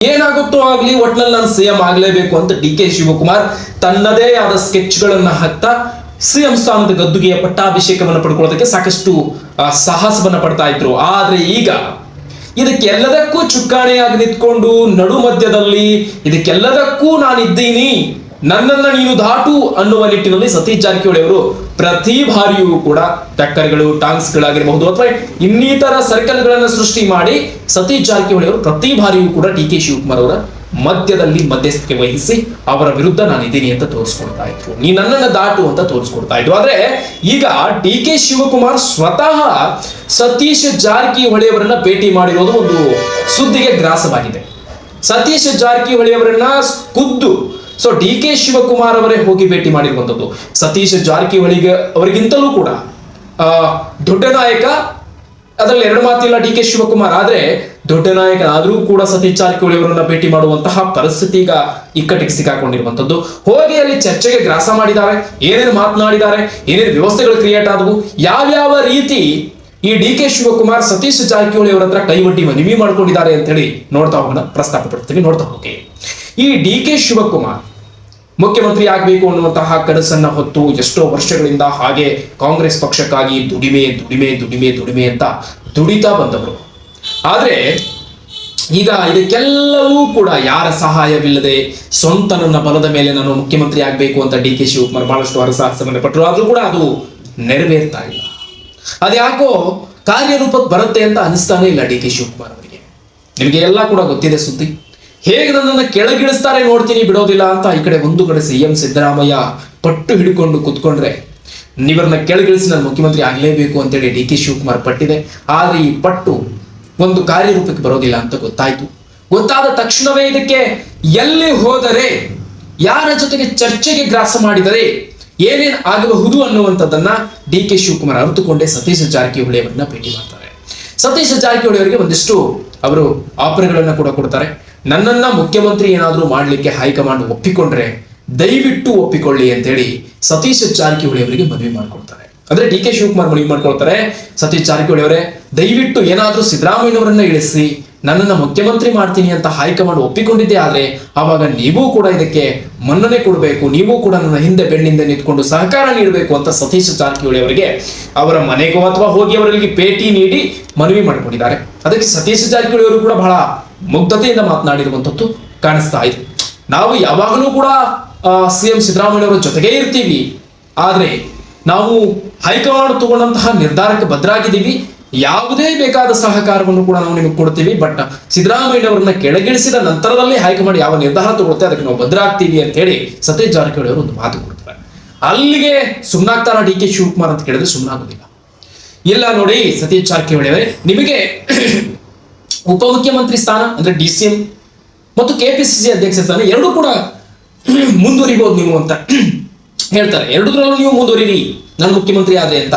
ಏನಾಗುತ್ತೋ ಆಗ್ಲಿ ಒಟ್ನಲ್ಲಿ ನಾನು ಸಿಎಂ ಆಗ್ಲೇಬೇಕು ಅಂತ ಡಿ ಕೆ ಶಿವಕುಮಾರ್ ತನ್ನದೇ ಆದ ಸ್ಕೆಚ್ ಗಳನ್ನ ಹಾಕ್ತಾ ಸಿಎಂ ಸ್ಥಾನದ ಗದ್ದುಗೆಯ ಪಟ್ಟಾಭಿಷೇಕವನ್ನು ಪಡ್ಕೊಳ್ಳೋದಕ್ಕೆ ಸಾಕಷ್ಟು ಸಾಹಸವನ್ನ ಪಡ್ತಾ ಇದ್ರು. ಆದ್ರೆ ಈಗ ಇದಕ್ಕೆಲ್ಲದಕ್ಕೂ ಚುಕ್ಕಾಣಿಯಾಗಿ ನಿಂತ್ಕೊಂಡು ನಡು ಮಧ್ಯದಲ್ಲಿ ಇದಕ್ಕೆಲ್ಲದಕ್ಕೂ ನಾನಿದ್ದೀನಿ. ನನ್ನನ್ನ ನೀನು ದಾಟು ಅನ್ನುವ ನಿಟ್ಟಿನಲ್ಲಿ ಸತೀಶ್ ಜಾರಕಿಹೊಳಿ ಅವರು ಪ್ರತಿ ಬಾರಿಯೂ ಕೂಡ ಟಕ್ಕರ್ಗಳು, ಟಾಂಗ್ಸ್ಗಳಾಗಿರಬಹುದು ಅಥವಾ ಇನ್ನಿತರ ಸರ್ಕಲ್ಗಳನ್ನು ಸೃಷ್ಟಿ ಮಾಡಿ ಸತೀಶ್ ಜಾರಕಿಹೊಳಿ ಅವರು ಪ್ರತಿ ಬಾರಿಯೂ ಕೂಡ ಡಿ ಕೆ ಶಿವಕುಮಾರ್ ಅವರ ಮಧ್ಯದಲ್ಲಿ ಮಧ್ಯಸ್ಥಿಕೆ ವಹಿಸಿ ಅವರ ವಿರುದ್ಧ ನಾನು ಇದ್ದೀನಿ ಅಂತ ತೋರಿಸ್ಕೊಡ್ತಾ ಇದ್ರು. ನೀ ನನ್ನನ್ನ ದಾಟು ಅಂತ ತೋರಿಸ್ಕೊಡ್ತಾ ಇದ್ರು. ಆದ್ರೆ ಈಗ ಡಿ ಕೆ ಶಿವಕುಮಾರ್ ಸ್ವತಃ ಸತೀಶ್ ಜಾರಕಿಹೊಳಿ ಅವರನ್ನ ಭೇಟಿ ಮಾಡಿರೋದು ಒಂದು ಸುದ್ದಿಗೆ ಗ್ರಾಸವಾಗಿದೆ. ಸತೀಶ್ ಜಾರಕಿಹೊಳಿ ಅವರನ್ನ ಖುದ್ದು ಸೊ ಡಿ ಕೆ ಶಿವಕುಮಾರ್ ಅವರೇ ಹೋಗಿ ಭೇಟಿ ಮಾಡಿರುವಂತದ್ದು. ಸತೀಶ್ ಜಾರಕಿಹೊಳಿಗೆ ಅವರಿಗಿಂತಲೂ ಕೂಡ ದೊಡ್ಡ ನಾಯಕ, ಅದರಲ್ಲಿ ಎರಡು ಮಾತಿಲ್ಲ ಡಿ ಕೆ ಶಿವಕುಮಾರ್. ಆದ್ರೆ, ದೊಡ್ಡ ನಾಯಕ ಆದರೂ ಕೂಡ ಸತೀಶ್ ಜಾರಕಿಹೊಳಿ ಅವರನ್ನ ಭೇಟಿ ಮಾಡುವಂತಹ ಪರಿಸ್ಥಿತಿ ಈಗ ಇಕ್ಕಟ್ಟಿಗೆ ಸಿಕ್ಕಾಕೊಂಡಿರುವಂತದ್ದು. ಹೋಗಿ ಅಲ್ಲಿ ಚರ್ಚೆಗೆ ಗ್ರಾಸ ಮಾಡಿದ್ದಾರೆ, ಏನೇನು ಮಾತನಾಡಿದ್ದಾರೆ, ಏನೇನು ವ್ಯವಸ್ಥೆಗಳು ಕ್ರಿಯೇಟ್ ಆದವು, ಯಾವ್ಯಾವ ರೀತಿ ಈ ಡಿ ಕೆ ಶಿವಕುಮಾರ್, ಸತೀಶ್ ಜಾರಕಿಹೊಳಿ ಅವರ ಹತ್ರ ಕೈವಟ್ಟಿ ಮನವಿ ಮಾಡ್ಕೊಂಡಿದ್ದಾರೆ ಅಂತ ಹೇಳಿ ನೋಡ್ತಾ ಹೋಗೋಣ, ಪ್ರಸ್ತಾಪ ಪಡ್ತೀವಿ ನೋಡ್ತಾ ಹೋಗಿ. ಈ ಡಿ ಕೆ ಶಿವಕುಮಾರ್ ಮುಖ್ಯಮಂತ್ರಿ ಆಗಬೇಕು ಅನ್ನುವಂತಹ ಕನಸನ್ನ ಹೊತ್ತು ಎಷ್ಟೋ ವರ್ಷಗಳಿಂದ ಹಾಗೆ ಕಾಂಗ್ರೆಸ್ ಪಕ್ಷಕ್ಕಾಗಿ ದುಡಿಮೆ ದುಡಿಮೆ ದುಡಿಮೆ ದುಡಿಮೆ ಅಂತ ದುಡಿತಾ ಬಂದವರು. ಆದ್ರೆ ಈಗ ಇದಕ್ಕೆಲ್ಲವೂ ಕೂಡ ಯಾರ ಸಹಾಯವಿಲ್ಲದೆ ಸ್ವಂತ ನನ್ನ ಬಲದ ಮೇಲೆ ನಾನು ಮುಖ್ಯಮಂತ್ರಿ ಆಗಬೇಕು ಅಂತ ಡಿ ಕೆ ಶಿವಕುಮಾರ್ ಬಹಳಷ್ಟು ಹರಸಾಹಸವನ್ನು ಪಟ್ಟರು ಆದ್ರೂ ಕೂಡ ಅದು ನೆರವೇರ್ತಾ ಇಲ್ಲ. ಅದ್ಯಾಕೋ ಕಾರ್ಯರೂಪಕ್ಕೆ ಬರುತ್ತೆ ಅಂತ ಅನಿಸ್ತಾನೆ ಇಲ್ಲ ಡಿ ಕೆ ಶಿವಕುಮಾರ್ ಅವರಿಗೆ. ನಿಮಗೆ ಎಲ್ಲ ಕೂಡ ಗೊತ್ತಿದೆ ಸುದ್ದಿ. ಹೇಗೆ ನನ್ನನ್ನು ಕೆಳಗಿಳಿಸ್ತಾರೆ ನೋಡ್ತೀನಿ ಬಿಡೋದಿಲ್ಲ ಅಂತ ಈ ಕಡೆ ಒಂದು ಕಡೆ ಸಿ ಎಂ ಸಿದ್ದರಾಮಯ್ಯ ಪಟ್ಟು ಹಿಡ್ಕೊಂಡು ಕುತ್ಕೊಂಡ್ರೆ ನೀವರನ್ನ ಕೆಳಗಿಳಿಸಿ ನಾನು ಮುಖ್ಯಮಂತ್ರಿ ಆಗಲೇಬೇಕು ಅಂತೇಳಿ ಡಿ ಕೆ ಶಿವಕುಮಾರ್ ಪಟ್ಟಿದೆ. ಆದ್ರೆ ಈ ಪಟ್ಟು ಒಂದು ಕಾರ್ಯರೂಪಕ್ಕೆ ಬರೋದಿಲ್ಲ ಅಂತ ಗೊತ್ತಾಯ್ತು. ಗೊತ್ತಾದ ತಕ್ಷಣವೇ ಇದಕ್ಕೆ ಎಲ್ಲಿ ಹೋದರೆ, ಯಾರ ಜೊತೆಗೆ ಚರ್ಚೆಗೆ ಗ್ರಾಸ ಮಾಡಿದರೆ, ಏನೇನ್ ಆಗಬಹುದು ಅನ್ನುವಂಥದ್ದನ್ನ ಡಿ ಕೆ ಶಿವಕುಮಾರ್ ಅರಿತುಕೊಂಡೇ ಸತೀಶ ಜಾರಕಿಹೊಳಿಯವರನ್ನ ಭೇಟಿ ಮಾಡ್ತಾರೆ. ಸತೀಶ ಜಾರಕಿಹೊಳಿಯವರಿಗೆ ಒಂದಿಷ್ಟು ಅವರು ಆಫರ್ಗಳನ್ನ ಕೂಡ ಕೊಡ್ತಾರೆ. ನನ್ನನ್ನ ಮುಖ್ಯಮಂತ್ರಿ ಏನಾದರೂ ಮಾಡಲಿಕ್ಕೆ ಹೈಕಮಾಂಡ್ ಒಪ್ಪಿಕೊಂಡ್ರೆ ದಯವಿಟ್ಟು ಒಪ್ಪಿಕೊಳ್ಳಿ ಅಂತೇಳಿ ಸತೀಶ್ ಜಾರಕಿಹೊಳಿ ಅವರಿಗೆ ಮನವಿ ಮಾಡ್ಕೊಳ್ತಾರೆ ಅಂದ್ರೆ ಡಿ ಕೆ ಶಿವಕುಮಾರ್ ಮನವಿ ಮಾಡ್ಕೊಳ್ತಾರೆ, ಸತೀಶ್ ಜಾರಕಿಹೊಳಿ ಅವರೇ, ದಯವಿಟ್ಟು ಏನಾದರೂ ಸಿದ್ದರಾಮಯ್ಯನವರನ್ನ ಇಳಿಸಿ, ನನ್ನನ್ನು ಮುಖ್ಯಮಂತ್ರಿ ಮಾಡ್ತೀನಿ ಅಂತ ಹೈಕಮಾಂಡ್ ಒಪ್ಪಿಕೊಂಡಿದ್ದೆ ಆದರೆ ಆವಾಗ ನೀವು ಕೂಡ ಇದಕ್ಕೆ ಮನ್ನಣೆ ಕೊಡಬೇಕು, ನೀವು ಕೂಡ ನನ್ನ ಹಿಂದೆ ಬೆನ್ನಿಂದ ನಿಂತ್ಕೊಂಡು ಸಹಕಾರ ನೀಡಬೇಕು ಅಂತ ಸತೀಶ್ ಜಾರಕಿಹೊಳಿ ಅವರಿಗೆ ಅವರ ಮನೆಗೋ ಅಥವಾ ಹೋಗಿ ಅವರಿಗೆ ಭೇಟಿ ನೀಡಿ ಮನವಿ ಮಾಡಿಕೊಂಡಿದ್ದಾರೆ. ಅದಕ್ಕೆ ಸತೀಶ್ ಜಾರಕಿಹೊಳಿ ಅವರು ಕೂಡ ಬಹಳ ಮುಗ್ಧತೆಯಿಂದ ಮಾತನಾಡಿರುವಂತದ್ದು ಕಾಣಿಸ್ತಾ ಇದೆ. ನಾವು ಯಾವಾಗಲೂ ಕೂಡ ಸಿ ಎಂ ಸಿದ್ದರಾಮಯ್ಯ ಅವರ ಜೊತೆಗೇ ಇರ್ತೀವಿ. ಆದರೆ ನಾವು ಹೈಕಮಾಂಡ್ ತಗೊಂಡಂತಹ ನಿರ್ಧಾರಕ್ಕೆ ಬದ್ಧರಾಗಿದ್ದೀವಿ ಯಾವುದೇ ಬೇಕಾದ ಸಹಕಾರವನ್ನು ಕೂಡ ನಾವು ನಿಮಗೆ ಕೊಡ್ತೀವಿ. ಬಟ್ ಸಿದ್ದರಾಮಯ್ಯ ಅವರನ್ನ ಕೆಳಗಿಳಿಸಿದ ನಂತರದಲ್ಲಿ ಹೈಕಮಾಂಡ್ ಯಾವ ನಿರ್ಧಾರ ತಗೊಳುತ್ತೆ ಅದಕ್ಕೆ ನಾವು ಭದ್ರಾಗ್ತೀವಿ ಅಂತ ಹೇಳಿ ಸತೀಶ್ ಜಾರಕಿಹೊಳಿ ಅವರು ಒಂದು ಮಾತು ಕೊಡ್ತಾರೆ. ಅಲ್ಲಿಗೆ ಸುಮ್ಮನಾಗ್ತಾರ ಡಿ ಕೆ ಶಿವಕುಮಾರ್ ಅಂತ ಕೇಳಿದ್ರೆ ಸುಮ್ಮನಾಗೋದಿಲ್ಲ ಇಲ್ಲ ನೋಡಿ ಸತೀಶ್ ಜಾರಕಿಹೊಳಿ ಅವರೇ, ನಿಮಗೆ ಉಪಮುಖ್ಯಮಂತ್ರಿ ಸ್ಥಾನ, ಅಂದ್ರೆ ಡಿ ಸಿ ಎಂ ಮತ್ತು ಕೆಪಿಸಿಸಿ ಅಧ್ಯಕ್ಷ ಸ್ಥಾನ, ಎರಡೂ ಕೂಡ ಮುಂದುವರಿಬಹುದು ನೀವು ಅಂತ ಹೇಳ್ತಾರೆ. ಎರಡರಲ್ಲೂ ನೀವು ಮುಂದುವರಿರಿ, ನಾನು ಮುಖ್ಯಮಂತ್ರಿ ಆದ್ರೆ ಅಂತ.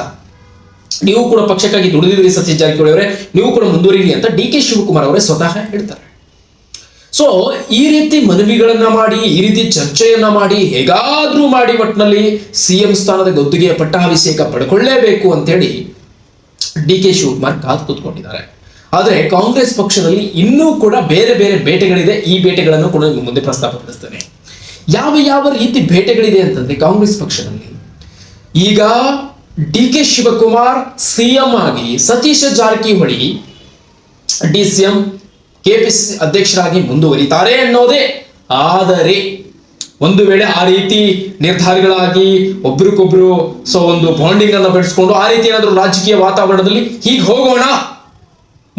ನೀವು ಕೂಡ ಪಕ್ಷಕ್ಕಾಗಿ ದುಡಿದಿರಿ ಸತೀಶ್ ಜಾರಕಿಹೊಳಿ ಅವರೇ, ನೀವು ಕೂಡ ಮುಂದುವರಿರಿ ಅಂತ ಡಿ ಕೆ ಶಿವಕುಮಾರ್ ಅವರೇ ಸ್ವತಃ ಹೇಳ್ತಾರೆ. ಸೊ ಈ ರೀತಿ ಮನವಿಗಳನ್ನ ಮಾಡಿ, ಈ ರೀತಿ ಚರ್ಚೆಯನ್ನ ಮಾಡಿ, ಹೇಗಾದ್ರೂ ಮಾಡಿ ಒಟ್ಟಿನಲ್ಲಿ ಸಿಎಂ ಸ್ಥಾನದ ಗದ್ದುಗೆಯ ಪಟ್ಟಾಭಿಷೇಕ ಪಡ್ಕೊಳ್ಳೇಬೇಕು ಅಂತೇಳಿ ಡಿ ಕೆ ಶಿವಕುಮಾರ್ ಕಾದು ಕೂತ್ಕೊಂಡಿದ್ದಾರೆ. ಆದರೆ ಕಾಂಗ್ರೆಸ್ ಪಕ್ಷದಲ್ಲಿ ಇನ್ನೂ ಕೂಡ ಬೇರೆ ಬೇರೆ ಬೇಟೆಗಳಿದೆ. ಈ ಬೇಟೆಗಳನ್ನು ಕೂಡ ಮುಂದೆ ಪ್ರಸ್ತಾಪಪಡಿಸ್ತೇನೆ ಯಾವ ಯಾವ ರೀತಿ ಬೇಟೆಗಳಿದೆ ಅಂತಂದ್ರೆ ಕಾಂಗ್ರೆಸ್ ಪಕ್ಷದಲ್ಲಿ. ಈಗ ಡಿ ಕೆ ಶಿವಕುಮಾರ್ ಸಿಎಂ ಆಗಿ Satish Jarkiholi D C M KPCC ಅಧ್ಯಕ್ಷರಾಗಿ ಮುಂದುವರಿತಾರೆ ಅನ್ನೋದೇ. ಆದರೆ ಒಂದು ವೇಳೆ ಆ ರೀತಿ ನಿರ್ಧಾರಗಳಾಗಿ ಒಬ್ರಿಗೊಬ್ರು ಸೊ ಒಂದು ಬಾಂಡಿಂಗ್ ಅನ್ನು ಬೆಳೆಸ್ಕೊಂಡು ಆ ರೀತಿ ಏನಾದರೂ ರಾಜಕೀಯ ವಾತಾವರಣದಲ್ಲಿ ಹೀಗೆ ಹೋಗೋಣ.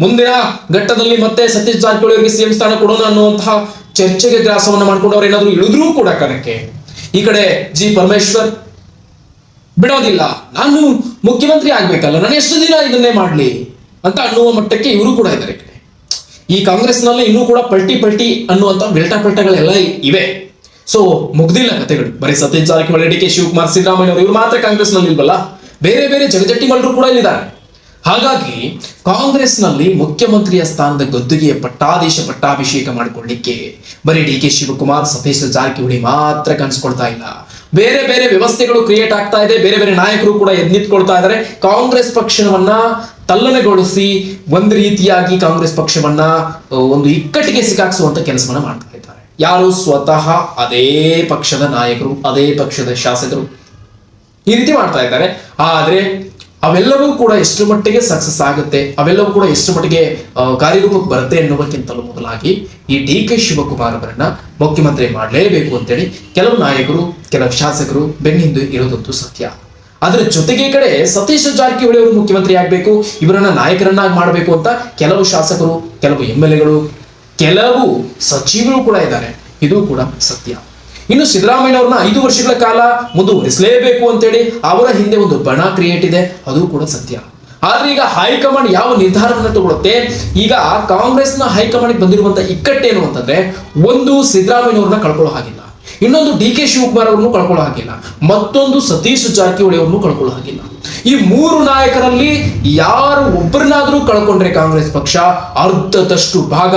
ಮುಂದಿನ ಘಟ್ಟದಲ್ಲಿ ಮತ್ತೆ ಸತೀಶ್ ಜಾರಕಿಹೊಳಿ ಅವರಿಗೆ ಸಿಎಂ ಸ್ಥಾನ ಕೊಡೋಣ ಅನ್ನುವಂತಹ ಚರ್ಚೆಗೆ ಗ್ರಾಸವನ್ನು ಮಾಡ್ಕೊಂಡು ಅವ್ರು ಏನಾದ್ರು ಇಳಿದ್ರೂ ಕೂಡ ಕಣಕ್ಕೆ. ಈ ಕಡೆ ಜಿ ಪರಮೇಶ್ವರ್ ಬಿಡೋದಿಲ್ಲ. ನಾನು ಮುಖ್ಯಮಂತ್ರಿ ಆಗ್ಬೇಕಲ್ಲ, ನಾನು ಎಷ್ಟು ದಿನ ಇದನ್ನೇ ಮಾಡ್ಲಿ ಅಂತ ಅನ್ನುವ ಮಟ್ಟಕ್ಕೆ ಇವರು ಕೂಡ ಇದ್ದಾರೆ ಈ ಕಾಂಗ್ರೆಸ್ನಲ್ಲಿ ಇನ್ನೂ ಕೂಡ ಪಲ್ಟಿ ಪಲ್ಟಿ ಅನ್ನುವಂತ ಬೆಲ್ಟಾ ಪಲ್ಟಗಳೆಲ್ಲ ಇವೆ. ಸೊ ಮುಗ್ದಿಲ್ಲ ಕತೆಗಳು. ಬರೀ ಸತೀಶ್ ಜಾರಕಿಹೊಳಿ, ಡಿ ಕೆ ಶಿವಕುಮಾರ್, ಸಿದ್ದರಾಮಯ್ಯ ಅವರು, ಇವರು ಮಾತ್ರ ಕಾಂಗ್ರೆಸ್ನಲ್ಲಿ ಇಲ್ವಲ್ಲ? ಬೇರೆ ಬೇರೆ ಜಗಜಟ್ಟಿ ಮಲ್ಲರು ಕೂಡ ಇಲ್ಲಿದ್ದಾರೆ. ಹಾಗಾಗಿ ಕಾಂಗ್ರೆಸ್ನಲ್ಲಿ ಮುಖ್ಯಮಂತ್ರಿಯ ಸ್ಥಾನದ ಗದ್ದುಗೆಯ ಪಟ್ಟಾದೇಶ ಪಟ್ಟಾಭಿಷೇಕ ಮಾಡಿಕೊಳ್ಳಿಕ್ಕೆ ಬರೀ ಡಿ ಕೆ ಶಿವಕುಮಾರ್ ಸತೀಶ್ ಜಾರಕಿಹೊಳಿ ಮಾತ್ರ ಕನ್ಸ್ಕೊಳ್ತಾ ಇಲ್ಲ. ಬೇರೆ ಬೇರೆ ವ್ಯವಸ್ಥೆಗಳು ಕ್ರಿಯೇಟ್ ಆಗ್ತಾ ಇದೆ, ಬೇರೆ ಬೇರೆ ನಾಯಕರು ಕೂಡ ಎದ್ದು ನಿಂತ್ಕೊಳ್ತಾ ಇದ್ದಾರೆ. ಕಾಂಗ್ರೆಸ್ ಪಕ್ಷವನ್ನ ತಲ್ಲಣಗೊಳಿಸಿ ಒಂದು ರೀತಿಯಾಗಿ ಕಾಂಗ್ರೆಸ್ ಪಕ್ಷವನ್ನ ಒಂದು ಇಕ್ಕಟ್ಟಿಗೆ ಸಿಕ್ಕಾಕ್ಸುವಂತ ಕೆಲಸವನ್ನ ಮಾಡ್ತಾ ಇದ್ದಾರೆ. ಯಾರು ಸ್ವತಃ ಅದೇ ಪಕ್ಷದ ನಾಯಕರು, ಅದೇ ಪಕ್ಷದ ಶಾಸಕರು ಈ ರೀತಿ ಮಾಡ್ತಾ ಇದ್ದಾರೆ. ಆದ್ರೆ ಅವೆಲ್ಲವೂ ಕೂಡ ಎಷ್ಟು ಮಟ್ಟಿಗೆ ಸಕ್ಸಸ್ ಆಗುತ್ತೆ, ಅವೆಲ್ಲವೂ ಕೂಡ ಎಷ್ಟು ಮಟ್ಟಿಗೆ ಕಾರ್ಯರೂಪಕ್ಕೆ ಬರುತ್ತೆ ಎನ್ನುವುದಕ್ಕಿಂತಲೂ ಮೊದಲಾಗಿ ಈ ಡಿ ಕೆ ಶಿವಕುಮಾರ್ ಅವರನ್ನ ಮುಖ್ಯಮಂತ್ರಿ ಮಾಡಲೇಬೇಕು ಅಂತೇಳಿ ಕೆಲವು ನಾಯಕರು, ಕೆಲವು ಶಾಸಕರು ಬೆನ್ನಿಂದು ಇರೋದಂತೂ ಸತ್ಯ. ಅದರ ಜೊತೆಗೆ ಕಡೆ ಸತೀಶ್ ಜಾರಕಿಹೊಳಿ ಅವರು ಮುಖ್ಯಮಂತ್ರಿ ಆಗ್ಬೇಕು, ಇವರನ್ನ ನಾಯಕರನ್ನಾಗಿ ಮಾಡಬೇಕು ಅಂತ ಕೆಲವು ಶಾಸಕರು, ಕೆಲವು ಎಂ ಕೆಲವು ಸಚಿವರು ಕೂಡ ಇದ್ದಾರೆ. ಇದು ಕೂಡ ಸತ್ಯ. ಇನ್ನು ಸಿದ್ದರಾಮಯ್ಯ ಅವ್ರನ್ನ ಐದು ವರ್ಷಗಳ ಕಾಲ ಮುಂದುವರಿಸಲೇಬೇಕು ಅಂತೇಳಿ ಅವರ ಹಿಂದೆ ಒಂದು ಬಣ ಕ್ರಿಯೇಟ್ ಇದೆ. ಅದು ಕೂಡ ಸತ್ಯ. ಆದ್ರೆ ಈಗ ಹೈಕಮಾಂಡ್ ಯಾವ ನಿರ್ಧಾರವನ್ನು ತಗೊಳುತ್ತೆ? ಈಗ ಕಾಂಗ್ರೆಸ್ನ ಹೈಕಮಾಂಡ್ ಬಂದಿರುವಂತ ಇಕ್ಕಟ್ಟೇನು ಅಂತಂದ್ರೆ ಒಂದು ಸಿದ್ದರಾಮಯ್ಯ ಅವ್ರನ್ನ ಕಳ್ಕೊಳ್ಳೋ ಹಾಗಿಲ್ಲ. ಇನ್ನೊಂದು ಡಿ ಕೆ ಶಿವಕುಮಾರ್ ಅವ್ರನ್ನು ಕಳ್ಕೊಳ್ಳೋ ಹಾಗಿಲ್ಲ. ಮತ್ತೊಂದು ಸತೀಶ್ ಜಾರಕಿಹೊಳಿ ಅವ್ರನ್ನು ಕಳ್ಕೊಳ್ಳೋ ಹಾಗಿಲ್ಲ. ಈ ಮೂರು ನಾಯಕರಲ್ಲಿ ಯಾರು ಒಬ್ಬರನ್ನಾದ್ರೂ ಕಳ್ಕೊಂಡ್ರೆ ಕಾಂಗ್ರೆಸ್ ಪಕ್ಷ ಅರ್ಧದಷ್ಟು ಭಾಗ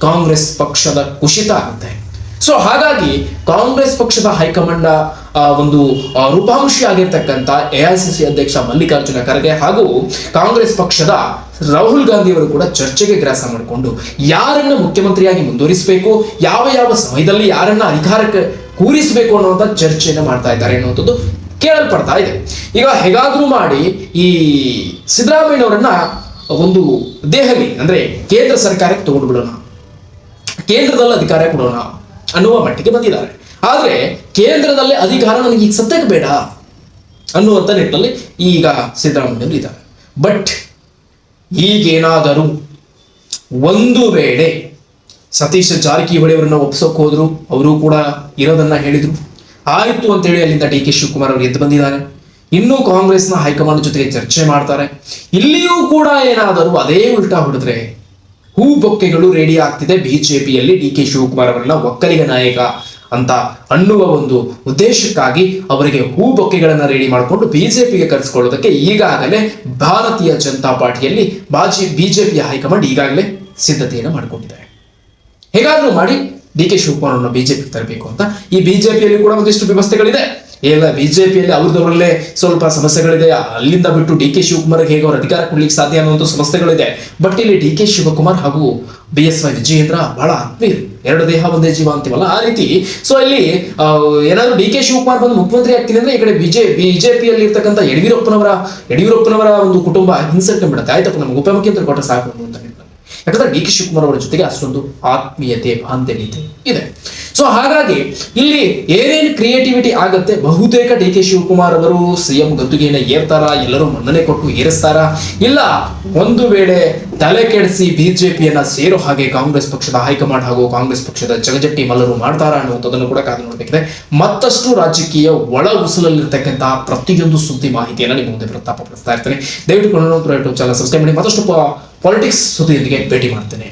ಕಾಂಗ್ರೆಸ್ ಪಕ್ಷದ ಕುಸಿತ ಆಗುತ್ತೆ. ಸೊ ಹಾಗಾಗಿ ಕಾಂಗ್ರೆಸ್ ಪಕ್ಷದ ಹೈಕಮಾಂಡ್ ಒಂದು ಒಂದು ಎ ಎಐಸಿಸಿ ಅಧ್ಯಕ್ಷ ಮಲ್ಲಿಕಾರ್ಜುನ ಖರ್ಗೆ ಹಾಗೂ ಕಾಂಗ್ರೆಸ್ ಪಕ್ಷದ ರಾಹುಲ್ ಗಾಂಧಿ ಅವರು ಕೂಡ ಚರ್ಚೆಗೆ ಗ್ರಾಸ ಮಾಡಿಕೊಂಡು ಯಾರನ್ನ ಮುಖ್ಯಮಂತ್ರಿಯಾಗಿ ಮುಂದುವರಿಸಬೇಕು, ಯಾವ ಯಾವ ಸಮಯದಲ್ಲಿ ಯಾರನ್ನ ಅಧಿಕಾರಕ್ಕೆ ಕೂರಿಸಬೇಕು ಅನ್ನುವಂಥ ಚರ್ಚೆಯನ್ನು ಮಾಡ್ತಾ ಇದ್ದಾರೆ ಅನ್ನುವಂಥದ್ದು ಕೇಳಲ್ಪಡ್ತಾ ಇದೆ. ಈಗ ಹೇಗಾದ್ರೂ ಮಾಡಿ ಈ ಸಿದ್ದರಾಮಯ್ಯನವರನ್ನ ಒಂದು ದೆಹಲಿ, ಅಂದ್ರೆ ಕೇಂದ್ರ ಸರ್ಕಾರಕ್ಕೆ ತಗೊಂಡು ಬಿಡೋಣ ಕೇಂದ್ರದಲ್ಲಿ ಅಧಿಕಾರ ಕೊಡೋಣ. ಅನ್ನುವ ಮಟ್ಟಿಗೆ ಬಂದಿದ್ದಾರೆ. ಆದರೆ ಕೇಂದ್ರದಲ್ಲಿ ಅಧಿಕಾರ ನನಗೆ ಈಗ ಸದ್ಯಕ್ಕೆ ಬೇಡ ಅನ್ನುವಂಥ ನಿಟ್ಟಿನಲ್ಲಿ ಈಗ ಸಿದ್ದರಾಮಯ್ಯವರು ಇದ್ದಾರೆ. ಬಟ್ ಈಗೇನಾದರೂ ಒಂದು ವೇಳೆ ಸತೀಶ್ ಜಾರಕಿಹೊಳಿ ಅವರನ್ನ ಒಪ್ಪಿಸೋಕೆ ಹೋದ್ರು, ಅವರು ಕೂಡ ಇರೋದನ್ನ ಹೇಳಿದ್ರು. ಆಯ್ತು ಅಂತೇಳಿ ಅಲ್ಲಿಂದ ಡಿ ಕೆ ಶಿವಕುಮಾರ್ ಅವರು ಎದ್ದು ಬಂದಿದ್ದಾರೆ. ಇನ್ನೂ ಕಾಂಗ್ರೆಸ್ನ ಹೈಕಮಾಂಡ್ ಜೊತೆಗೆ ಚರ್ಚೆ ಮಾಡ್ತಾರೆ. ಇಲ್ಲಿಯೂ ಕೂಡ ಏನಾದರೂ ಅದೇ ಉಲ್ಟಾ ಹೊಡೆದ್ರೆ ಹೂ ಬೊಕ್ಕೆಗಳು ರೆಡಿ ಆಗ್ತಿದೆ. ಬಿಜೆಪಿಯಲ್ಲಿ ಡಿ ಕೆ ಶಿವಕುಮಾರ್ ಅವರನ್ನ ಒಕ್ಕಲಿಗ ನಾಯಕ ಅಂತ ಅನ್ನುವ ಒಂದು ಉದ್ದೇಶಕ್ಕಾಗಿ ಅವರಿಗೆ ಹೂ ಬೊಕ್ಕೆಗಳನ್ನ ರೆಡಿ ಮಾಡಿಕೊಂಡು ಬಿಜೆಪಿಗೆ ಕರೆಸ್ಕೊಳ್ಳೋದಕ್ಕೆ ಈಗಾಗಲೇ ಭಾರತೀಯ ಜನತಾ ಪಾರ್ಟಿಯಲ್ಲಿ ಬಾಜಿ ಬಿಜೆಪಿಯ ಹೈಕಮಾಂಡ್ ಈಗಾಗಲೇ ಸಿದ್ಧತೆಯನ್ನು ಮಾಡಿಕೊಂಡಿದ್ದಾರೆ. ಹೇಗಾದರೂ ಮಾಡಿ ಡಿ ಕೆ ಶಿವಕುಮಾರ್ ಅವರನ್ನ ಬಿಜೆಪಿಗೆ ತರಬೇಕು ಅಂತ ಈ ಬಿಜೆಪಿಯಲ್ಲಿ ಕೂಡ ಒಂದಿಷ್ಟು ವ್ಯವಸ್ಥೆಗಳಿದೆ. ಇಲ್ಲ ಪಿಯಲ್ಲಿ ಅವ್ರದವರಲ್ಲೇ ಸ್ವಲ್ಪ ಸಮಸ್ಯೆಗಳಿದೆ. ಅಲ್ಲಿಂದ ಬಿಟ್ಟು ಡಿ ಕೆ ಶಿವಕುಮಾರ್ಗೆ ಹೇಗೆ ಅವ್ರ ಅಧಿಕಾರ ಕೊಡ್ಲಿಕ್ಕೆ ಸಾಧ್ಯ ಅನ್ನುವಂಥ ಸಮಸ್ಯೆಗಳಿದೆ. ಬಟ್ ಇಲ್ಲಿ ಡಿ ಕೆ ಶಿವಕುಮಾರ್ ಹಾಗೂ ಬಿ ಎಸ್ ವೈ ವಿಜಯೇಂದ್ರ ಬಹಳ ಆತ್ಮೀಯರು ಎರಡು ದೇಹ, ಒಂದೇ ಜೀವ ಅಂತೀವಲ್ಲ ಆ ರೀತಿ. ಸೊ ಇಲ್ಲಿ ಏನಾದ್ರು ಡಿ ಕೆ ಶಿವಕುಮಾರ್ ಬಂದು ಮುಖ್ಯಮಂತ್ರಿ ಆಗ್ತೀನಿ ಅಂದ್ರೆ ಈ ಕಡೆ ಬಿಜೆ, ಬಿಜೆಪಿಯಲ್ಲಿ ಇರ್ತಕ್ಕಂಥ ಯಡಿಯೂರಪ್ಪನವರ ಯಡಿಯೂರಪ್ಪನವರ ಒಂದು ಕುಟುಂಬ ಹಿಂಸೆ ಬಿಡುತ್ತೆ. ಆಯ್ತಪ್ಪ, ನಮ್ಗೆ ಉಪಮುಖ್ಯಮಂತ್ರಿ ಕೊಟ್ಟರೆ ಸಾಕು ಅಂತ ಯಾಕಂದ್ರೆ ಡಿ ಕೆ ಶಿವಕುಮಾರ್ ಅವರ ಜೊತೆಗೆ ಅಷ್ಟೊಂದು ಆತ್ಮೀಯತೆ ಬಾಂಧವ್ಯತೆ ಇದೆ. ಸೊ ಹಾಗಾಗಿ ಇಲ್ಲಿ ಏನೇನು ಕ್ರಿಯೇಟಿವಿಟಿ ಆಗುತ್ತೆ? ಬಹುತೇಕ ಡಿ ಕೆ ಶಿವಕುಮಾರ್ ಅವರು ಸಿಎಂ ಗದ್ದುಗೆಯನ್ನು ಏರ್ತಾರ? ಎಲ್ಲರೂ ಮನ್ನಣೆ ಕೊಟ್ಟು ಏರಿಸ್ತಾರ? ಇಲ್ಲ, ಒಂದು ವೇಳೆ ತಲೆ ಕೆಡಿಸಿ ಬಿಜೆಪಿಯನ್ನ ಸೇರೋ ಹಾಗೆ ಕಾಂಗ್ರೆಸ್ ಪಕ್ಷದ ಹೈಕಮಾಂಡ್ ಹಾಗೂ ಕಾಂಗ್ರೆಸ್ ಪಕ್ಷದ ಜಗಜಟ್ಟಿ ಮಲ್ಲರು ಮಾಡ್ತಾರ ಅನ್ನುವಂಥದ್ದನ್ನು ಕೂಡ ಕಾದು ನೋಡಬೇಕಿದೆ. ಮತ್ತಷ್ಟು ರಾಜಕೀಯ ಒಳ ಉಸುಲಲ್ಲಿರ್ತಕ್ಕಂತಹ ಪ್ರತಿಯೊಂದು ಸುದ್ದಿ ಮಾಹಿತಿಯನ್ನು ನಿಮ್ಮ ಮುಂದೆ ಪ್ರಸ್ತಾಪ ಪಡಿಸ್ತಾ ಇರ್ತೇನೆ. ದಯವಿಟ್ಟು ಯೂಟ್ಯೂಬ್ ಚಾನಲ್ ಸಬ್ಸ್ಕ್ರೈಬ್ ಮಾಡಿ. ಮತ್ತಷ್ಟು ಪಾಲಿಟಿಕ್ಸ್ ಸುದ್ದಿಯೊಂದಿಗೆ ಭೇಟಿ ಮಾಡ್ತೇನೆ.